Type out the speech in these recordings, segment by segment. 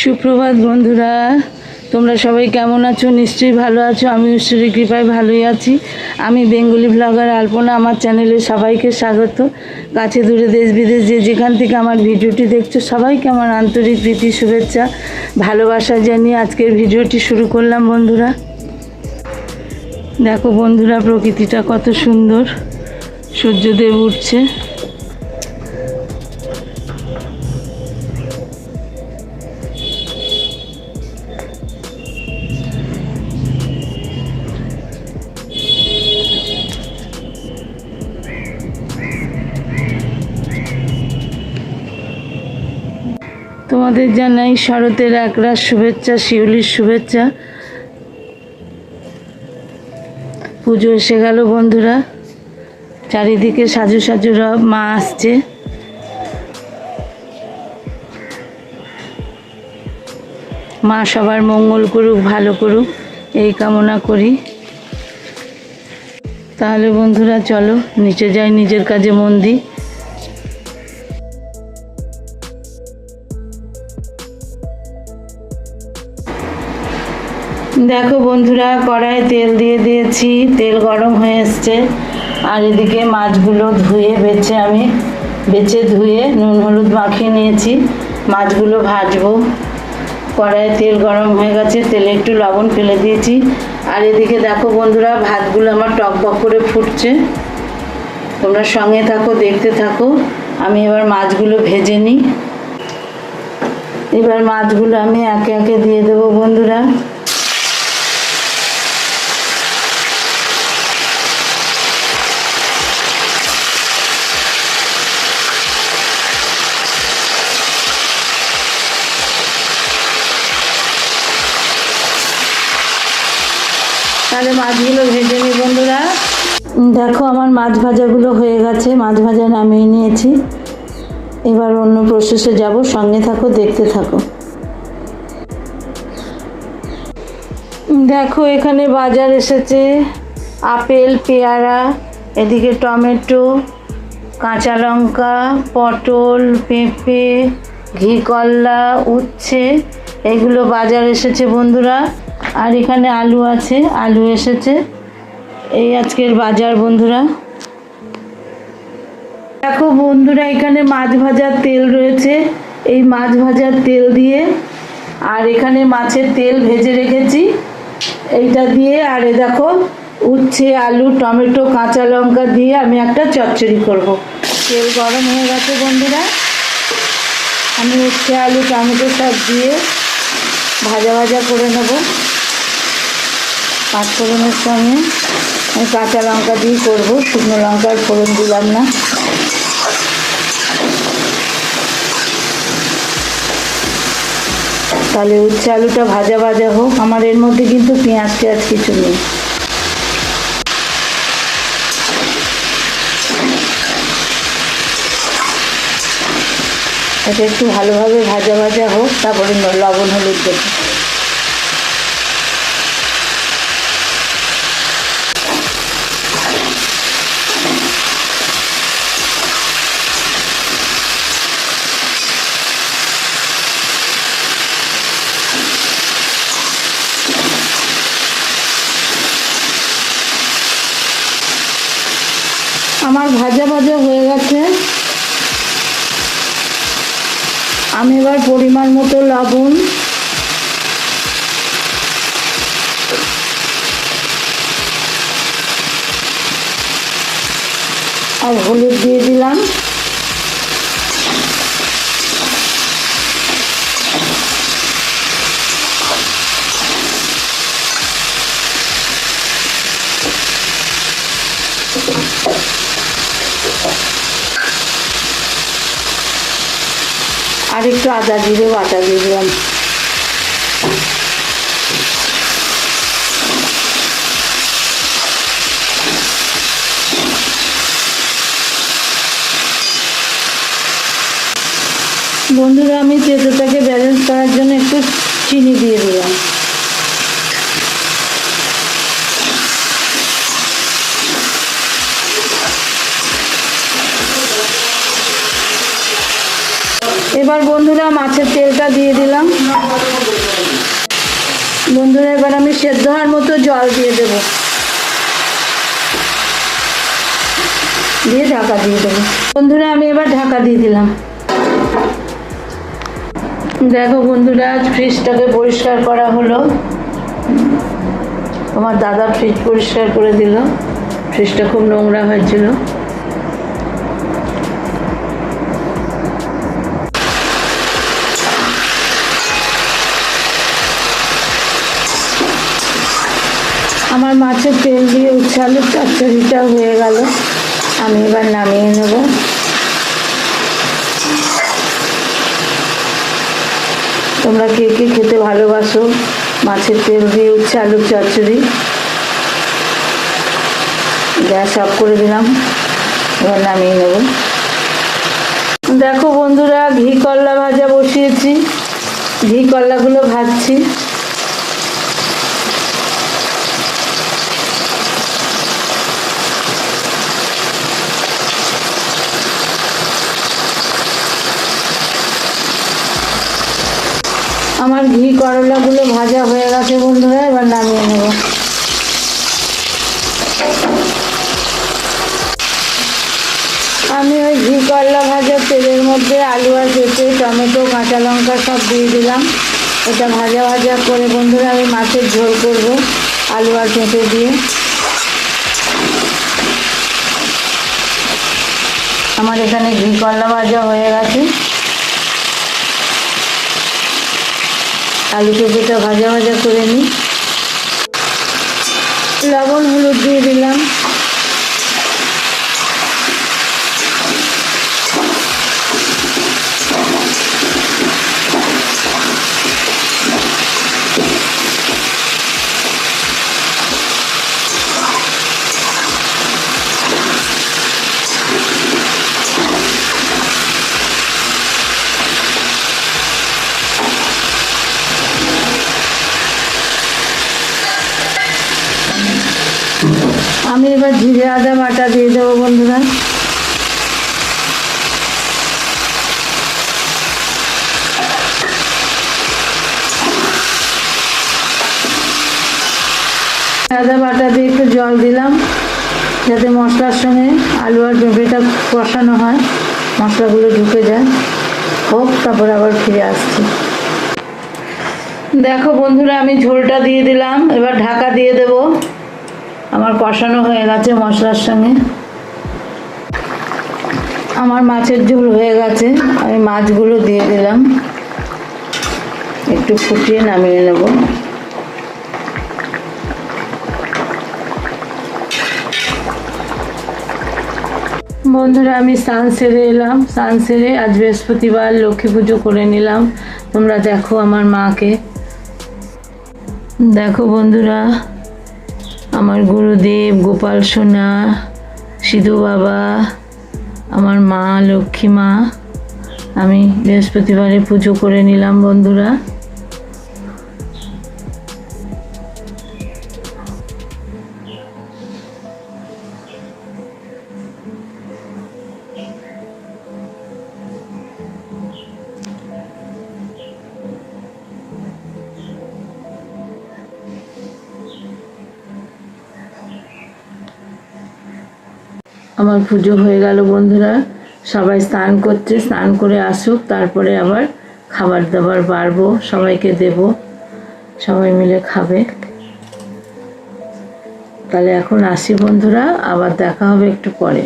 সুপ্রভাত বন্ধুরা, তোমরা সবাই কেমন আছো? নিশ্চয়ই ভালো আছো। আমি ঈশ্বরের কৃপায় ভালোই আছি। আমি বেঙ্গলি ব্লগার আলপনা। আমার চ্যানেলে সবাইকে স্বাগত। কাছে দূরে দেশ বিদেশ যে যেখান থেকে আমার ভিডিওটি দেখছ, সবাইকে আমার আন্তরিক প্রীতি, শুভেচ্ছা, ভালোবাসা জানিয়ে আজকের ভিডিওটি শুরু করলাম বন্ধুরা। দেখো বন্ধুরা, প্রকৃতিটা কত সুন্দর। সূর্যদেব উঠছে। তোমাদের জানাই শরতের একরাশ শুভেচ্ছা, শিউলির শুভেচ্ছা। পুজো এসে গেল বন্ধুরা। চারিদিকে সাজু সাজু রব, মা আসছে। মা সবার মঙ্গল করুক, ভালো করুক, এই কামনা করি। তাহলে বন্ধুরা, চলো, নিচে যাই, নিজের কাজে মন দিই। দেখো বন্ধুরা কড়াই তেল দিয়ে দিয়েছি। তেল গরম হয়ে এসছে। আর এদিকে মাছগুলো ধুয়ে বেছে আমি, বেছে ধুয়ে নুন, হলুদ মাখিয়ে নিয়েছি। মাছগুলো ভাজবো। কড়াইয়ে তেল গরম হয়ে গেছে, তেলে একটু লবণ ফেলে দিয়েছি। আর এদিকে দেখো বন্ধুরা, ভাতগুলো আমার টক বক করে ফুটছে। তোমরা সঙ্গে থাকো, দেখতে থাকো। আমি এবার মাছগুলো ভেজে নিই। এবার মাছগুলো আমি একে একে দিয়ে আমার মাছ ভাজাগুলো হয়ে গেছে, মাছ ভাজা নামিয়ে নিয়েছি। এবার অন্য প্রসেসে যাব, সঙ্গে থাকো, দেখতে থাকো। দেখো, এখানে বাজার এসেছে। আপেল, পেয়ারা, এদিকে টমেটো, কাঁচা লঙ্কা, পটল, পেঁপে, ঘি কল্লা উচ্ছে, এগুলো বাজার এসেছে বন্ধুরা। আর এখানে আলু আছে, আলু এসেছে। এই আজকের বাজার, বন্ধুরা। দেখো বন্ধুরা, এখানে মাছ ভাজার তেল রয়েছে। এই মাছ ভাজার তেল দিয়ে আর এখানে মাছের তেল ভেজে রেখেছি। এইটা দিয়ে আর এ দেখো, উচ্ছে, আলু, টমেটো, কাঁচা লঙ্কা দিয়ে আমি একটা চচ্চড়ি করব। তেল গরম হয়ে গেছে, বন্ধুরা। আমি উচ্ছে, আলু, টমেটো সব দিয়ে ভাজা ভাজা করে নেব। পাঁচফোড়নের সঙ্গে। কাঁচা লঙ্কা দিয়ে করব, শুকনো লঙ্কার ফোড়ন দিলাম না। তাহলে উচ্ছে আলুটা ভাজা ভাজা হোক, আমার এর মধ্যে কিন্তু পেঁয়াজ টেয়াজ কিছু নেই। এটা একটু ভালোভাবে ভাজা ভাজা হোক, তারপরে লবণ, হলুদ দেবো আমার ভাজা ভাজা হয়ে গেছে। আমি এবার পরিমাণ মতো লবণ। আর হলুদ দিয়ে দিলাম। আর একটু আদা জিরে বাটা দিয়ে দিলাম বন্ধুরা আমি তেঁতোটাকে ব্যালেন্স করার জন্য একটু চিনি দিয়ে দিলাম এবার বন্ধুরা, মাছের তেলটা দিয়ে দিলাম। বন্ধুরা, এবার আমি সেদ্ধ হওয়ার মতো জল দিয়ে দেব। দিয়ে ঢাকা দিয়ে দেবো। বন্ধুরা, আমি এবার ঢাকা দিয়ে দিলাম। দেখো বন্ধুরা ফ্রিজটাকে পরিষ্কার করা হলো। আমার দাদা ফ্রিজ পরিষ্কার করে দিল। ফ্রিজটা খুব নোংরা হয়েছিল। আমার মাছের তেল দিয়ে উচ্ছে আলুর চচ্চড়িটা হয়ে গেল। আমি এবার নামিয়ে নেব। তোমরা কে কে খেতে ভালোবাসো? মাছের তেল দিয়ে উচ্ছে আলুর চচ্চড়ি। গ্যাস অফ করে দিলাম। এবার নামিয়ে নেব। দেখো বন্ধুরা, ঘি করলা ভাজা বসিয়েছি। ঘি করলাগুলো ভাজছি। আমার ঘি করলাগুলো ভাজা হয়ে গেছে বন্ধুরা, এবার নামিয়ে নেব। আমি ওই ঘি করলা ভাজা তেলের মধ্যে আলু আর পেঁপে, টমেটো, কাঁচা লঙ্কা সব দিয়ে দিলাম। এটা ভাজা ভাজা করে বন্ধুরা আমি মাছের ঝোল করব আলু আর পেঁপে দিয়ে। আমার এখানে ঘি করলা ভাজা হয়ে গেছে। আলু পেঁপেটা ভাজা ভাজা করে নিই। লবণ হলুদ দিয়ে দিলাম। আমি এবার জিরে আদা বাটা দিয়ে দেবো বন্ধুরা। আদা বাটা দিয়ে একটু জল দিলাম, যাতে মশলার সঙ্গে আলু আর পেঁপেটা কষানো হয়। মশলাগুলো ঢুকে যায়। হোক, তারপর আবার ফিরে আসছি। দেখো বন্ধুরা, আমি ঝোলটা দিয়ে দিলাম। এবার ঢাকা দিয়ে দেবো। আমার কষানো হয়ে গেছে মশলার সঙ্গে। আমার মাছের ঝোল হয়ে গেছে, আমি মাছগুলো দিয়ে দিলাম। একটু ফুটিয়ে নামিয়ে নেব। বন্ধুরা, আমি স্নান সেরে এলাম। স্নান সেরে আজ বৃহস্পতিবার লক্ষ্মী পুজো করে নিলাম। তোমরা দেখো আমার মাকে। দেখো বন্ধুরা আমার গুরুদেব, গোপাল সোনা, সিধু বাবা, আমার মা, লক্ষ্মী মা, আমি বৃহস্পতিবারে পুজো করে নিলাম বন্ধুরা। আমার পুজো হয়ে গেল বন্ধুরা। সবাই স্নান করছে, স্নান করে আসুক, তারপরে আবার খাবার দাবার বাড়বো, সবাইকে দেব, সবাই মিলে খাবে। তাহলে এখন আসি বন্ধুরা, আবার দেখা হবে একটু পরে।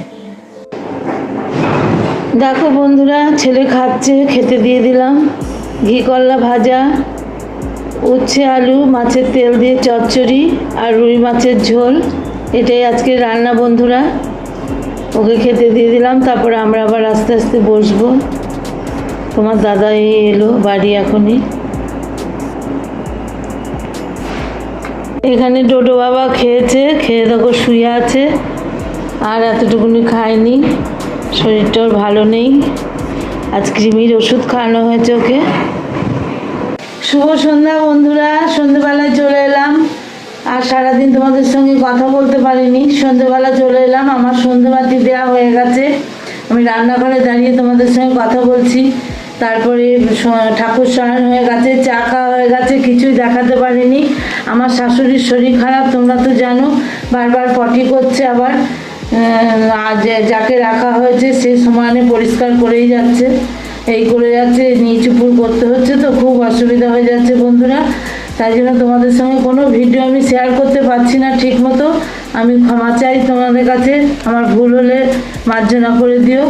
দেখো বন্ধুরা, ছেলে খাচ্ছে, খেতে দিয়ে দিলাম। ঘি করলা ভাজা, উচ্ছে আলু, মাছের তেল দিয়ে চচ্চড়ি আর রুই মাছের ঝোল। এটাই আজকে রান্না বন্ধুরা। ওকে খেতে দিয়ে দিলাম, তারপরে আমরা আবার আস্তে আস্তে বসবো। তোমার দাদা এলো, বাড়ি এখনই। এখানে ডোডো বাবা খেয়েছে, খেয়ে দেখো শুয়ে আছে। আর এতটুকুনি খায়নি শরীরটা ভালো নেই। আজ কৃমির ওষুধ খাওয়ানো হয়েছে ওকে। শুভ সন্ধ্যা বন্ধুরা, সন্ধ্যেবেলায় চলে এলাম। আর সারাদিন তোমাদের সঙ্গে কথা বলতে পারিনি। সন্ধ্যেবেলা চলে এলাম, আমার সন্ধ্যেবাতি দেওয়া হয়ে গেছে। আমি রান্নাঘরে দাঁড়িয়ে তোমাদের সঙ্গে কথা বলছি। তারপরে ঠাকুর স্মরণ হয়ে গেছে, চা খাওয়া হয়ে গেছে, কিছুই দেখাতে পারিনি। আমার শাশুড়ির শরীর খারাপ, তোমরা তো জানো, বারবার পটি করছে আবার। যাকে রাখা হয়েছে, সে সমানে পরিষ্কার করেই যাচ্ছে। এই করে যাচ্ছে, নিচ উপর করতে হচ্ছে তো, খুব অসুবিধা হয়ে যাচ্ছে বন্ধুরা। তাই জন্য তোমাদের সঙ্গে কোনো ভিডিও আমি শেয়ার করতে পারছি না ঠিক মতো আমি ক্ষমা চাই তোমাদের কাছে, আমার ভুল হলে মার্জনা করে দিও।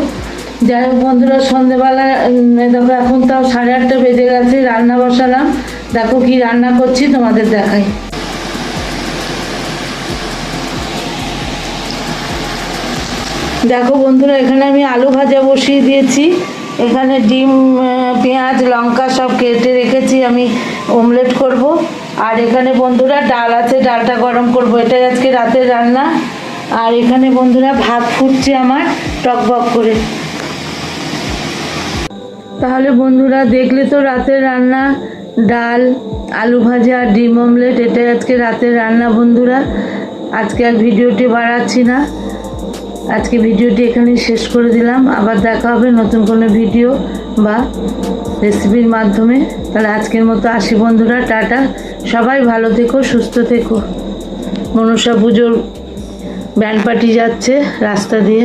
যাই হোক বন্ধুরা, সন্ধেবেলা দেখো এখন তাও সাড়ে আটটা বেজে গেছে, রান্না বসালাম। দেখো কি রান্না করছি তোমাদের দেখাই। দেখো বন্ধুরা, এখানে আমি আলু ভাজা বসিয়ে দিয়েছি। এখানে ডিম পেঁয়াজ, লঙ্কা সব কেটে রেখেছি, আমি অমলেট করব। আর এখানে বন্ধুরা ডাল আছে, ডালটা গরম করব। এটাই আজকে রাতের রান্না। আর এখানে বন্ধুরা ভাত ফুটছে আমার টকবক করে। তাহলে বন্ধুরা দেখলে তো রাতের রান্না, ডাল, আলু ভাজা আর ডিম অমলেট এটাই আজকে রাতের রান্না বন্ধুরা। আজকে আর ভিডিওটি বাড়াচ্ছি না। আজকে ভিডিওটি এখানে শেষ করে দিলাম। আবার দেখা হবে নতুন কোনো ভিডিও বা রেসিপির মাধ্যমে। তাহলে আজকের মতো আসি বন্ধুরা, টাটা। সবাই ভালো থেকো, সুস্থ থেকো। মনসা পুজোর ব্যান্ড পার্টি যাচ্ছে রাস্তা দিয়ে।